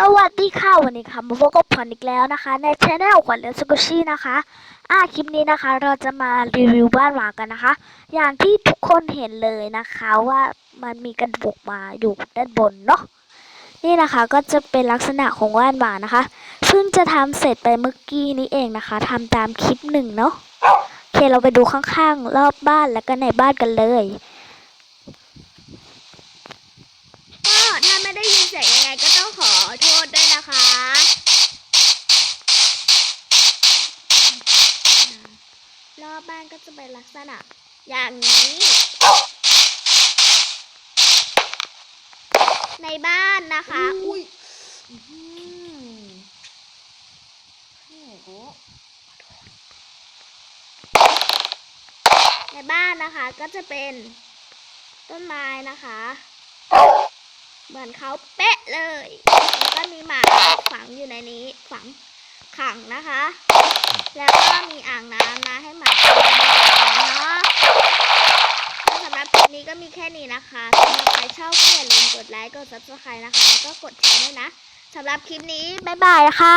สวัสดีค่ะวันนี้ค่ะมาพบกับขวัญอีกแล้วนะคะ ในช anel ขวัญเลสกุชี่นะคะอ่าคลิปนี้นะคะ เราจะมารีวิวบ้านหมากันนะคะ อย่างที่ทุกคนเห็นเลยนะคะว่ามันมีกระดูกมาอยู่ด้านบนเนาะนี่นะคะก็จะเป็นลักษณะของบ้านหมานะคะ ซึ่งจะทำเสร็จไปเมื่อกี้นี้เองนะคะทำตามคลิปหนึ่งเนาะโอเคเราไปดูข้างๆ รอบบ้านแล้วก็ในบ้านกันเลยก็ถ้าไม่ได้ยินเสียงยังไงก็ต้องขอโท นะคะรอบบ้านก็จะเป็นลักษณะอย่างนี้ ในบ้านนะคะ อุ้ยในบ้านนะคะก็จะเป็นต้นไม้นะคะ เหมือนเขาเป๊ะเลย แล้วก็มีหมาฝังอยู่ในังขังนะคะ แล้วก็มีอ่างน้ำนะให้หมากินน้ำเนาะสำหรับคลิปนี้ก็มีแค่นี้นะคะสำหรับใครชอบก็อย่าลืมกดไลค์กด subscribe นะคะแล้วก็กดแชร์ด้วยนะสำหรับคลิปนี้บ๊ายบายค่ะ